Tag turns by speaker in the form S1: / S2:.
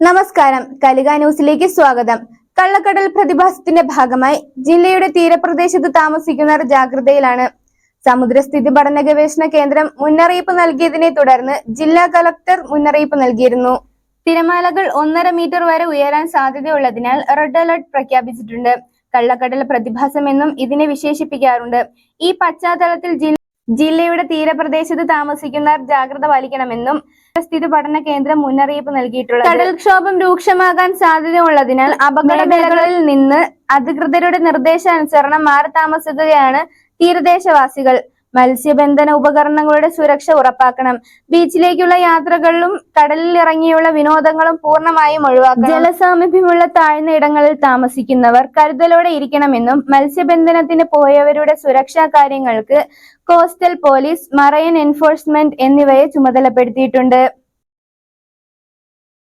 S1: നമസ്കാരം. കലിക ന്യൂസിലേക്ക് സ്വാഗതം. കള്ളക്കടൽ പ്രതിഭാസത്തിന്റെ ഭാഗമായി ജില്ലയുടെ തീരപ്രദേശത്ത് താമസിക്കുന്നവർ ജാഗ്രതയിലാണ്. സമുദ്രസ്ഥിതി പഠന ഗവേഷണ കേന്ദ്രം മുന്നറിയിപ്പ് നൽകിയതിനെ തുടർന്ന് ജില്ലാ കലക്ടർ മുന്നറിയിപ്പ് നൽകിയിരുന്നു. തിരമാലകൾ ഒന്നര മീറ്റർ വരെ ഉയരാൻ സാധ്യതയുള്ളതിനാൽ റെഡ് അലർട്ട് പ്രഖ്യാപിച്ചിട്ടുണ്ട്. കള്ളക്കടൽ പ്രതിഭാസമെന്നും ഇതിനെ വിശേഷിപ്പിക്കാറുണ്ട്. ഈ പശ്ചാത്തലത്തിൽ ജില്ല ജില്ലയുടെ തീരപ്രദേശത്ത് താമസിക്കുന്നവർ ജാഗ്രത പാലിക്കണമെന്നും സ്ഥിതി പഠന കേന്ദ്രം മുന്നറിയിപ്പ് നൽകിയിട്ടുള്ളത്. കടൽക്ഷോഭം രൂക്ഷമാകാൻ സാധ്യതയുള്ളതിനാൽ അപകട മേഖലകളിൽ നിന്ന് അധികൃതരുടെ നിർദ്ദേശാനുസരണം മാറി താമസിക്കുകയാണ് തീരദേശവാസികൾ. മത്സ്യബന്ധന ഉപകരണങ്ങളുടെ സുരക്ഷ ഉറപ്പാക്കണം. ബീച്ചിലേക്കുള്ള യാത്രകളിലും കടലിൽ ഇറങ്ങിയുള്ള വിനോദങ്ങളും പൂർണമായും ഒഴിവാക്കണം. ജലസാമീപ്യമുള്ള താഴ്ന്ന ഇടങ്ങളിൽ താമസിക്കുന്നവർ കരുതലോടെ ഇരിക്കണമെന്നും മത്സ്യബന്ധനത്തിന് പോയവരുടെ സുരക്ഷാ കാര്യങ്ങൾക്ക് കോസ്റ്റൽ പോലീസ് മറൈൻ എൻഫോഴ്സ്മെന്റ് എന്നിവയെ ചുമതലപ്പെടുത്തിയിട്ടുണ്ട്.